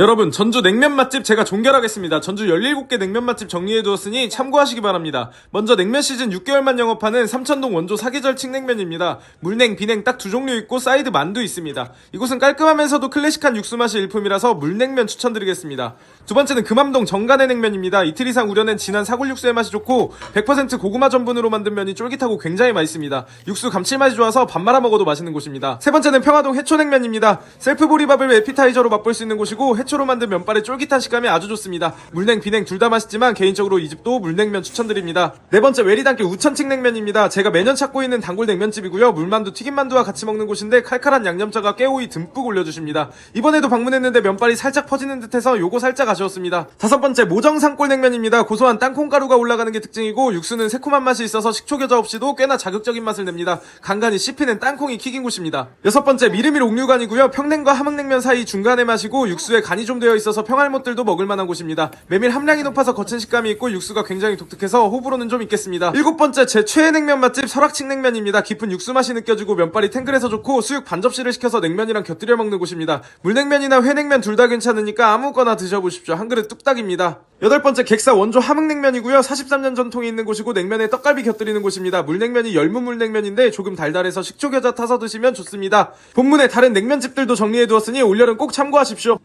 여러분 전주 냉면 맛집 제가 종결하겠습니다. 전주 17개 냉면 맛집 정리해 두었으니 참고하시기 바랍니다. 먼저 냉면 시즌 6개월만 영업하는 삼천동 원조 사계절 칡냉면입니다. 물냉, 비냉 딱 두 종류 있고 사이드 만두 있습니다. 이곳은 깔끔하면서도 클래식한 육수 맛이 일품이라서 물냉면 추천드리겠습니다. 두 번째는 금암동 정간의 냉면입니다. 이틀 이상 우려낸 진한 사골 육수의 맛이 좋고 100% 고구마 전분으로 만든 면이 쫄깃하고 굉장히 맛있습니다. 육수 감칠맛이 좋아서 밥 말아 먹어도 맛있는 곳입니다. 세 번째는 평화동 해초냉면입니다. 셀프 보리밥을 에피타이저로 맛볼 수 있는 곳이고 해초 로 만든 면발의 쫄깃한 식감이 아주 좋습니다. 물냉, 비냉 둘 다 맛있지만 개인적으로 이 집도 물냉면 추천드립니다. 네 번째 외리단길 우천칡냉면입니다. 제가 매년 찾고 있는 단골 냉면집이고요. 물만두, 튀김만두와 같이 먹는 곳인데 칼칼한 양념자가 깨오이 듬뿍 올려주십니다. 이번에도 방문했는데 면발이 살짝 퍼지는 듯해서 요거 살짝 아쉬웠습니다. 다섯 번째 모정산골 냉면입니다. 고소한 땅콩가루가 올라가는 게 특징이고 육수는 새콤한 맛이 있어서 식초 겨자 없이도 꽤나 자극적인 맛을 냅니다. 간간히 씹히는 땅콩이 킥인 곳입니다. 여섯 번째 미르밀 옥류관이고요. 평냉과 함흥냉면 사이 중간에 맛이고 육수에 간이 좀 되어 있어서 평알못들도 먹을 만한 곳입니다. 메밀 함량이 높아서 거친 식감이 있고 육수가 굉장히 독특해서 호불호는 좀 있겠습니다. 일곱 번째 제 최애 냉면 맛집 설악칡냉면입니다. 깊은 육수 맛이 느껴지고 면발이 탱글해서 좋고 수육 반 접시를 시켜서 냉면이랑 곁들여 먹는 곳입니다. 물냉면이나 회냉면 둘 다 괜찮으니까 아무거나 드셔보십시오. 한 그릇 뚝딱입니다. 여덟 번째 객사 원조 함흥냉면이고요. 43년 전통이 있는 곳이고 냉면에 떡갈비 곁들이는 곳입니다. 물냉면이 열무 물냉면인데 조금 달달해서 식초 겨자 타서 드시면 좋습니다. 본문에 다른 냉면집들도 정리해 두었으니 올여름 꼭 참고하십시오.